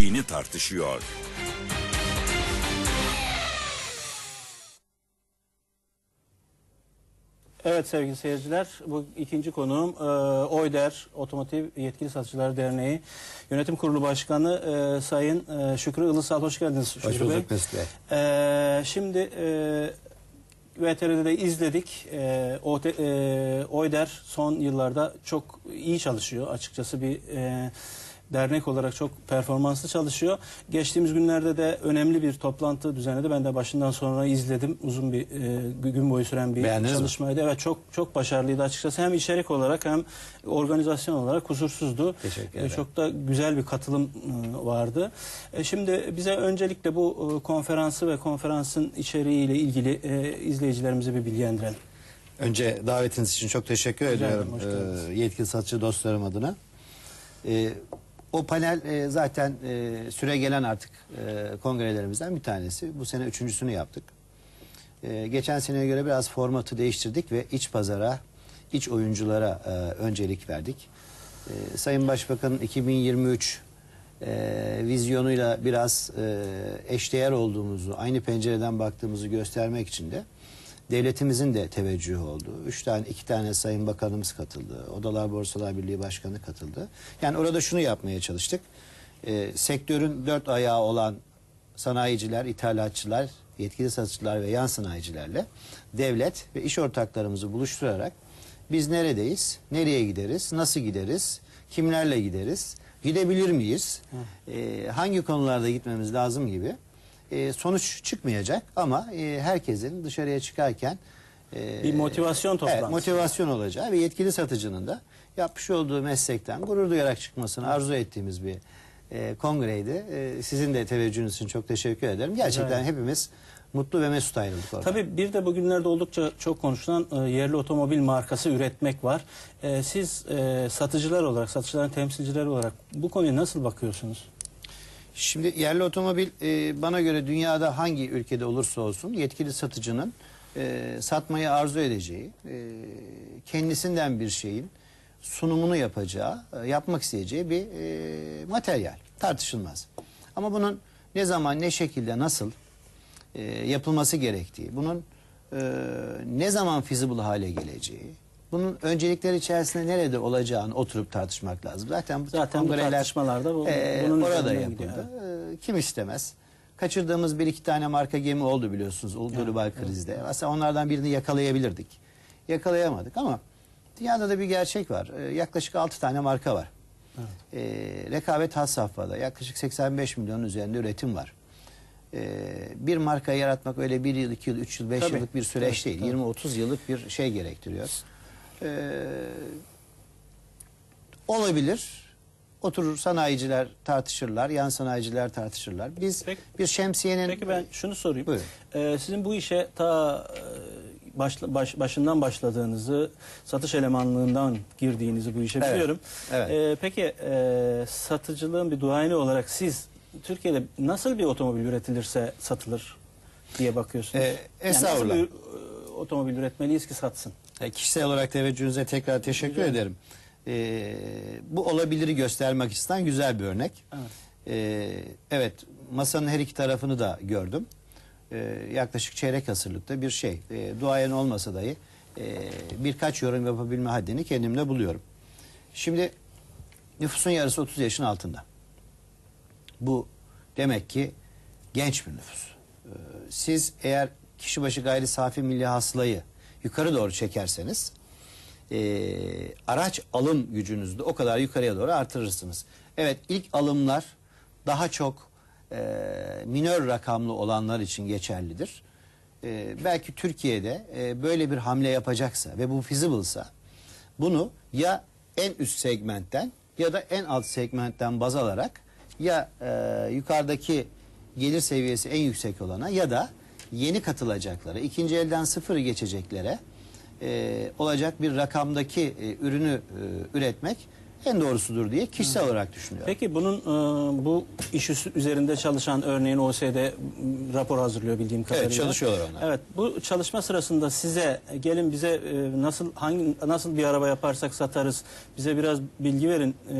Dini tartışıyor. Evet sevgili seyirciler, bu ikinci konuğum e, Oyder Otomotiv Yetkili Satıcılar Derneği Yönetim Kurulu Başkanı e, Sayın e, Şükrü Ilısal. Hoş geldiniz Şükrü Hoş Bey. bulduk Bey. E, şimdi e, VTR'de de izledik. E, Ote- e, Oyder son yıllarda çok iyi çalışıyor. Açıkçası bir e, dernek olarak çok performanslı çalışıyor. Geçtiğimiz günlerde de önemli bir toplantı düzenledi. Ben de başından sonra izledim. Uzun bir, e, gün boyu süren bir Beğendiniz mi? çalışmaydı. Evet çok çok başarılıydı açıkçası. Hem içerik olarak hem organizasyon olarak kusursuzdu. Teşekkür E, ederim. Çok da güzel bir katılım e, vardı. E, Şimdi bize öncelikle bu e, konferansı ve konferansın içeriğiyle ilgili e, izleyicilerimizi bir bilgilendirelim. Önce davetiniz için çok teşekkür Rica ediyorum e, yetkili satıcı dostlarım adına. E, o panel e, zaten e, süre gelen artık e, kongrelerimizden bir tanesi. Bu sene üçüncüsünü yaptık. E, geçen seneye göre biraz formatı değiştirdik ve iç pazara, iç oyunculara e, öncelik verdik. E, Sayın Başbakan'ın 2023 e, vizyonuyla biraz e, eşdeğer olduğumuzu, aynı pencereden baktığımızı göstermek için de devletimizin de teveccühü oldu. Üç tane, iki tane sayın bakanımız katıldı. Odalar Borsalar Birliği Başkanı katıldı. Yani orada şunu yapmaya çalıştık. E, sektörün dört ayağı olan sanayiciler, ithalatçılar, yetkili satıcılar ve yan sanayicilerle devlet ve iş ortaklarımızı buluşturarak biz neredeyiz, nereye gideriz, nasıl gideriz, kimlerle gideriz, gidebilir miyiz, e, hangi konularda gitmemiz lazım gibi e, sonuç çıkmayacak ama e, herkesin dışarıya çıkarken e, Bir motivasyon toplantısı. Evet, motivasyon olacağı ve yetkili satıcının da yapmış olduğu meslekten gurur duyarak çıkmasını arzu ettiğimiz bir e, kongreydi. E, sizin de teveccühünüz için çok teşekkür ederim. Gerçekten ederim. hepimiz mutlu ve mesut ayrıldık orada. Tabii bir de bugünlerde oldukça çok konuşulan e, yerli otomobil markası üretmek var. E, siz e, satıcılar olarak, satıcıların temsilcileri olarak bu konuya nasıl bakıyorsunuz? Şimdi yerli otomobil e, bana göre dünyada hangi ülkede olursa olsun yetkili satıcının e, satmayı arzu edeceği, e, kendisinden bir şeyin sunumunu yapacağı, e, yapmak isteyeceği bir e, materyal. Tartışılmaz. Ama bunun ne zaman, ne şekilde, nasıl e, yapılması gerektiği, bunun e, ne zaman feasible hale geleceği, bunun öncelikler içerisinde nerede olacağını oturup tartışmak lazım. Zaten bu Zaten bu tartışmalarda bu- e, bunun orada yapıldı. Ee, kim istemez? Kaçırdığımız bir iki tane marka gemi oldu biliyorsunuz global krizde. Aslında onlardan birini yakalayabilirdik. Yakalayamadık ama dünyada da bir gerçek var. Ee, yaklaşık altı tane marka var. Ee, rekabet has safhada. Yaklaşık 85 milyonun üzerinde üretim var. Ee, bir marka yaratmak öyle bir yıl, iki yıl, üç yıl, beş Tabii. yıllık bir süreç Tabii, değil. tabii. 20-30 yıllık bir şey gerektiriyor. Ee, olabilir. Oturur sanayiciler tartışırlar, yan sanayiciler tartışırlar. Biz Peki- bir şemsiyenin Peki ben şunu sorayım. Buyurun. Ee, sizin bu işe ta e, başla- baş- başından başladığınızı, satış elemanlığından girdiğinizi bu işe Evet, biliyorum. evet. Ee, peki e, satıcılığın bir duayeni olarak siz Türkiye'de nasıl bir otomobil üretilirse satılır diye bakıyorsunuz? Ee, Yani estağfurullah. nasıl bir e, otomobil üretmeliyiz ki satsın? E, Kişisel olarak teveccühünüze tekrar teşekkür Rica ederim. Ee, bu olabiliri göstermek isteyen güzel bir örnek. Evet. Ee, evet, masanın her iki tarafını da gördüm. Ee, yaklaşık çeyrek asırlıkta bir şey. Ee, duayen olmasa dahi e, birkaç yorum yapabilme haddini kendimde buluyorum. Şimdi nüfusun yarısı 30 yaşın altında. Bu demek ki genç bir nüfus. Ee, siz eğer kişi başı gayri safi milli hasılayı yukarı doğru çekerseniz e, araç alım gücünüzü de o kadar yukarıya doğru artırırsınız. Evet ilk alımlar daha çok e, minör rakamlı olanlar için geçerlidir. E, belki Türkiye'de e, böyle bir hamle yapacaksa ve bu feasible'sa bunu ya en üst segmentten ya da en alt segmentten baz alarak ya e, yukarıdaki gelir seviyesi en yüksek olana ya da yeni katılacaklara, ikinci elden sıfır geçeceklere e, olacak bir rakamdaki e, ürünü e, üretmek en doğrusudur diye kişisel olarak düşünüyorum. Peki bunun e, bu iş üzerinde çalışan örneğin OSD rapor hazırlıyor bildiğim kadarıyla. çalışıyorlar onlar. Evet bu çalışma sırasında size e, gelin bize e, nasıl hangi nasıl bir araba yaparsak satarız bize biraz bilgi verin e,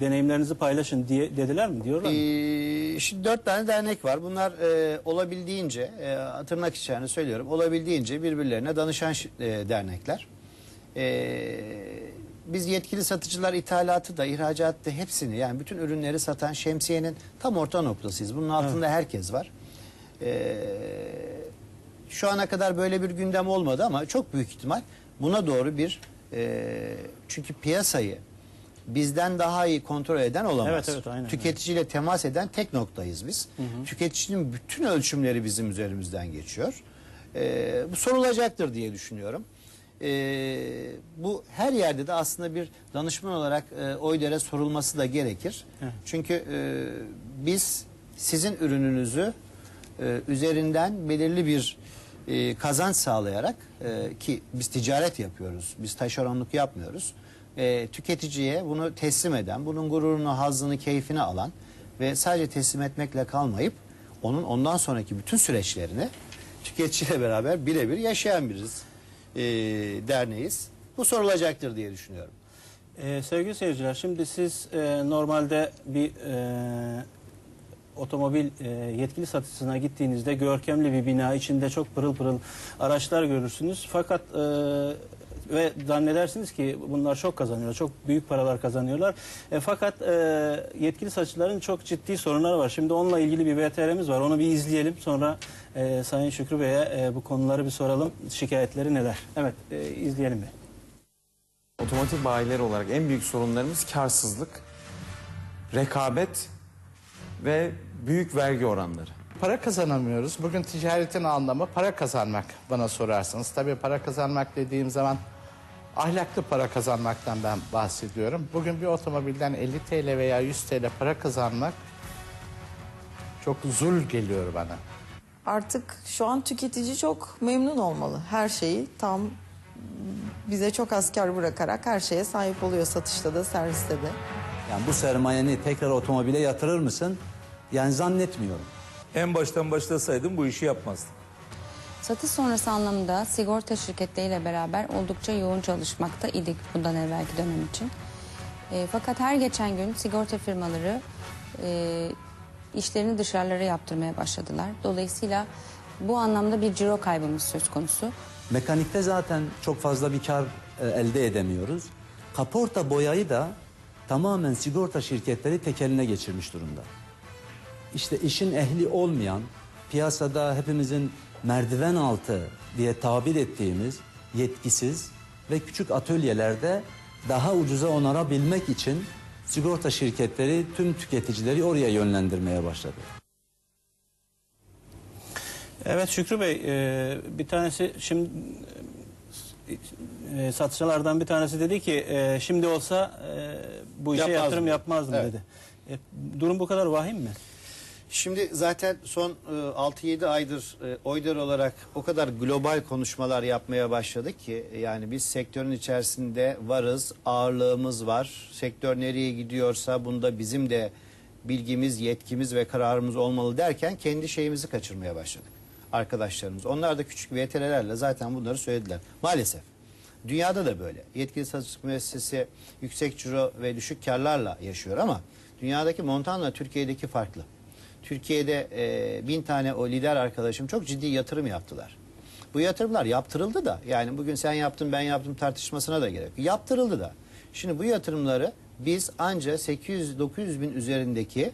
deneyimlerinizi paylaşın diye dediler mi diyorlar mı? Ee, şimdi dört tane dernek var. Bunlar e, olabildiğince, e, tırnak içerisinde söylüyorum, olabildiğince birbirlerine danışan şi- e, dernekler. E, biz yetkili satıcılar ithalatı da, ihracatı da hepsini yani bütün ürünleri satan şemsiyenin tam orta noktasıyız. Bunun altında herkes var. E, şu ana kadar böyle bir gündem olmadı ama çok büyük ihtimal buna doğru bir e, çünkü piyasayı bizden daha iyi kontrol eden olamaz. Evet, evet, aynen, Tüketiciyle temas eden tek noktayız biz. Tüketicinin bütün ölçümleri bizim üzerimizden geçiyor. E, bu sorulacaktır diye düşünüyorum. E, bu her yerde de aslında bir danışman olarak e, OYDER'e sorulması da gerekir. Evet. Çünkü e, biz sizin ürününüzü e, üzerinden belirli bir e, kazanç sağlayarak e, ki biz ticaret yapıyoruz, biz taşeronluk yapmıyoruz. E, tüketiciye bunu teslim eden, bunun gururunu, hazzını, keyfini alan ve sadece teslim etmekle kalmayıp onun ondan sonraki bütün süreçlerini tüketiciyle beraber birebir yaşayan biriz, e, derneğiz. Bu sorulacaktır diye düşünüyorum. Ee, sevgili seyirciler, şimdi siz e, normalde bir e, otomobil e, yetkili satıcısına gittiğinizde görkemli bir bina içinde çok pırıl pırıl araçlar görürsünüz. Fakat e, ve zannedersiniz ki bunlar çok kazanıyor, çok büyük paralar kazanıyorlar. E, fakat e, yetkili satıcıların çok ciddi sorunları var. Şimdi onunla ilgili bir VTR'miz var. Onu bir izleyelim. Sonra e, Sayın Şükrü Bey'e e, bu konuları bir soralım. Şikayetleri neler? Evet, e, izleyelim bir. Otomotiv bayileri olarak en büyük sorunlarımız karsızlık, rekabet ve büyük vergi oranları. Para kazanamıyoruz. Bugün ticaretin anlamı para kazanmak bana sorarsanız. Tabii para kazanmak dediğim zaman ahlaklı para kazanmaktan ben bahsediyorum. Bugün bir otomobilden 50 TL veya 100 TL para kazanmak çok zul geliyor bana. Artık şu an tüketici çok memnun olmalı. Her şeyi tam bize çok az kar bırakarak her şeye sahip oluyor satışta da serviste de. Yani bu sermayeni tekrar otomobile yatırır mısın? Yani zannetmiyorum. En baştan başlasaydım bu işi yapmazdım. Satış sonrası anlamda sigorta şirketleriyle beraber oldukça yoğun çalışmakta idik bundan evvelki dönem için. E, fakat her geçen gün sigorta firmaları e, işlerini dışarılara yaptırmaya başladılar. Dolayısıyla bu anlamda bir ciro kaybımız söz konusu. Mekanikte zaten çok fazla bir kar e, elde edemiyoruz. Kaporta boyayı da tamamen sigorta şirketleri tekeline geçirmiş durumda. İşte işin ehli olmayan, piyasada hepimizin merdiven altı diye tabir ettiğimiz yetkisiz ve küçük atölyelerde daha ucuza onarabilmek için sigorta şirketleri tüm tüketicileri oraya yönlendirmeye başladı. Evet Şükrü Bey, e, bir tanesi şimdi e, satıcılardan bir tanesi dedi ki e, şimdi olsa e, bu işe Yapmazdım. yatırım yapmazdım Evet. dedi. E, durum bu kadar vahim mi? Şimdi zaten son e, 6-7 aydır e, Oyder olarak o kadar global konuşmalar yapmaya başladık ki yani biz sektörün içerisinde varız, ağırlığımız var. Sektör nereye gidiyorsa bunda bizim de bilgimiz, yetkimiz ve kararımız olmalı derken kendi şeyimizi kaçırmaya başladık arkadaşlarımız. Onlar da küçük VTR'lerle zaten bunları söylediler. Maalesef. Dünyada da böyle. Yetkili satıcılık müessesesi yüksek ciro ve düşük karlarla yaşıyor ama dünyadaki montanla Türkiye'deki farklı. Türkiye'de e, bin tane o lider arkadaşım çok ciddi yatırım yaptılar. Bu yatırımlar yaptırıldı da yani bugün sen yaptın ben yaptım tartışmasına da gerek. yok. Yaptırıldı da. Şimdi bu yatırımları biz anca 800-900 bin üzerindeki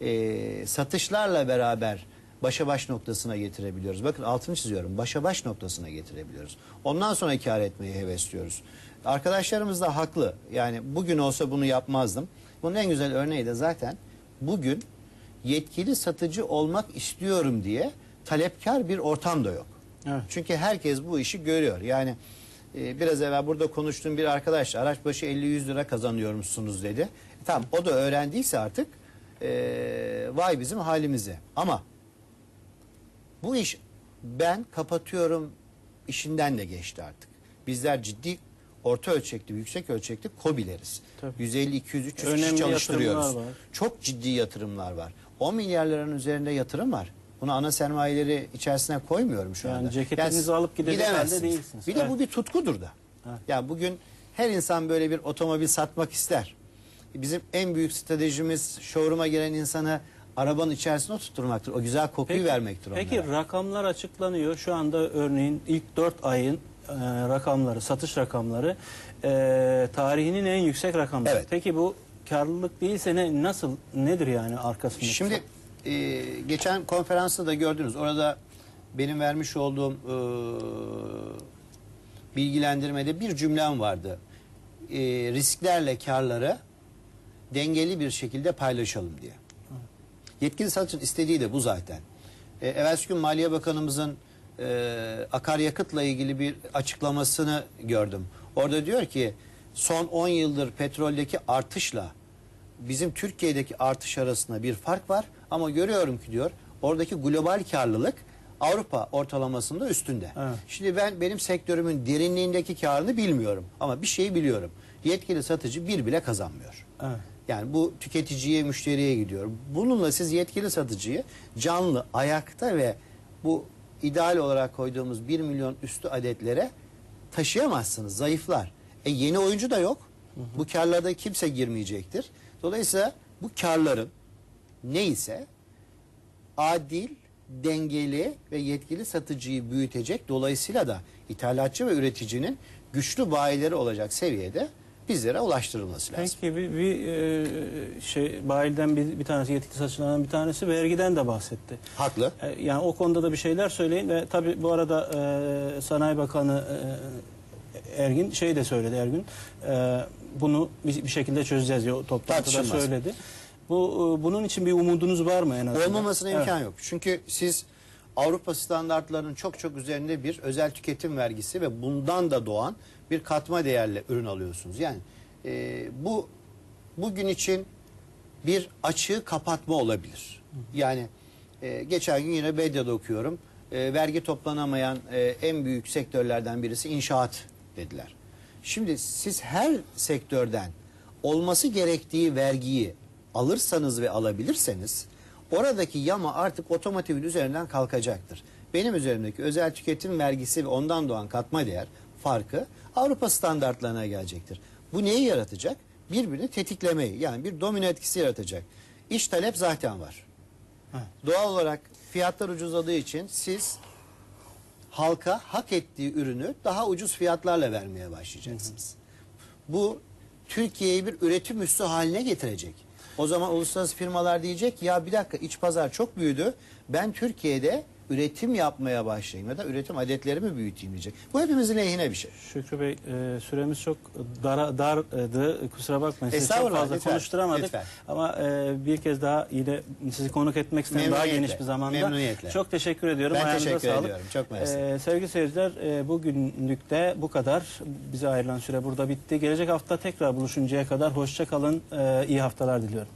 e, satışlarla beraber başa baş noktasına getirebiliyoruz. Bakın altını çiziyorum. Başa baş noktasına getirebiliyoruz. Ondan sonra kar etmeyi hevesliyoruz. Arkadaşlarımız da haklı. Yani bugün olsa bunu yapmazdım. Bunun en güzel örneği de zaten bugün yetkili satıcı olmak istiyorum diye talepkar bir ortam da yok. Evet. Çünkü herkes bu işi görüyor. Yani e, biraz evvel burada konuştuğum bir arkadaş araç başı 50-100 lira kazanıyormuşsunuz dedi. E, tamam o da öğrendiyse artık e, vay bizim halimize. Ama bu iş ben kapatıyorum işinden de geçti artık. Bizler ciddi orta ölçekli, yüksek ölçekli KOBİ'leriz. Tabii. 150, 200, 300 Önemli kişi çalıştırıyoruz. Çok ciddi yatırımlar var. 10 milyar liranın üzerinde yatırım var. Bunu ana sermayeleri içerisine koymuyorum şu Yani anda. ceketinizi alıp gidecek halde gidemezsiniz. değilsiniz. Bir de Evet. bu bir tutkudur da. Ya bugün her insan böyle bir otomobil satmak ister. Bizim en büyük stratejimiz showroom'a gelen insanı arabanın içerisine oturtturmaktır. O güzel kokuyu vermektir onlara. Peki rakamlar açıklanıyor. Şu anda örneğin ilk 4 ayın e, rakamları, satış rakamları e, tarihinin en yüksek rakamları. Evet. Peki bu karlılık değilse ne nasıl nedir yani arkasındaki? Şimdi e, geçen konferansta da gördünüz. Orada benim vermiş olduğum e, bilgilendirmede bir cümlem vardı. E, risklerle karları dengeli bir şekilde paylaşalım diye. Yetkili satışın istediği de bu zaten. E, evvelsi gün Maliye Bakanımızın e, akaryakıtla ilgili bir açıklamasını gördüm. Orada diyor ki son 10 yıldır petroldeki artışla bizim Türkiye'deki artış arasında bir fark var ama görüyorum ki diyor oradaki global karlılık Avrupa ortalamasında üstünde. Evet. Şimdi ben benim sektörümün derinliğindeki karını bilmiyorum ama bir şeyi biliyorum. Yetkili satıcı bir bile kazanmıyor. Evet. Yani bu tüketiciye, müşteriye gidiyor. Bununla siz yetkili satıcıyı canlı, ayakta ve bu ideal olarak koyduğumuz 1 milyon üstü adetlere taşıyamazsınız. Zayıflar. E yeni oyuncu da yok. Bu karlarda kimse girmeyecektir. Dolayısıyla bu karların neyse adil, dengeli ve yetkili satıcıyı büyütecek. Dolayısıyla da ithalatçı ve üreticinin güçlü bayileri olacak seviyede bizlere ulaştırılması lazım. Peki bir, bir e, şey bayilden bir, bir tanesi yetkili satıcılardan bir tanesi vergiden de bahsetti. Haklı. E, Yani o konuda da bir şeyler söyleyin ve tabii bu arada e, Sanayi Bakanı e, Ergin şey de söyledi Ergün. E, bunu bir, bir şekilde çözeceğiz diye toplantıda Tartışılmaz. söyledi. Bu e, bunun için bir umudunuz var mı en azından? Olmamasına Evet. imkan yok. Çünkü siz Avrupa standartlarının çok çok üzerinde bir özel tüketim vergisi ve bundan da doğan bir katma değerle ürün alıyorsunuz. Yani e, bu bugün için bir açığı kapatma olabilir. Yani e, geçen gün yine medyada okuyorum. E, vergi toplanamayan e, en büyük sektörlerden birisi inşaat dediler. Şimdi siz her sektörden olması gerektiği vergiyi alırsanız ve alabilirseniz oradaki yama artık otomotivin üzerinden kalkacaktır. Benim üzerimdeki özel tüketim vergisi ve ondan doğan katma değer farkı Avrupa standartlarına gelecektir. Bu neyi yaratacak? Birbirini tetiklemeyi yani bir domino etkisi yaratacak. İş talep zaten var. Doğal olarak fiyatlar ucuzladığı için siz halka hak ettiği ürünü daha ucuz fiyatlarla vermeye başlayacaksınız. Bu Türkiye'yi bir üretim üssü haline getirecek. O zaman uluslararası firmalar diyecek ya bir dakika iç pazar çok büyüdü. Ben Türkiye'de üretim yapmaya başlayayım ya da üretim adetlerimi büyüteyim diyecek. Bu hepimizin lehine bir şey. Şükrü Bey e, süremiz çok dara, dardı. Kusura bakmayın. Sizi çok fazla lütfen, konuşturamadık. lütfen. Ama e, bir kez daha yine sizi konuk etmek istedim daha geniş bir zamanda. memnuniyetle. Çok teşekkür ediyorum. Ben Ayağınıza teşekkür sağlık. ediyorum. Çok mersi. E, sevgili seyirciler e, bugünlük de bu kadar. Bize ayrılan süre burada bitti. Gelecek hafta tekrar buluşuncaya kadar hoşça kalın. E, iyi haftalar diliyorum.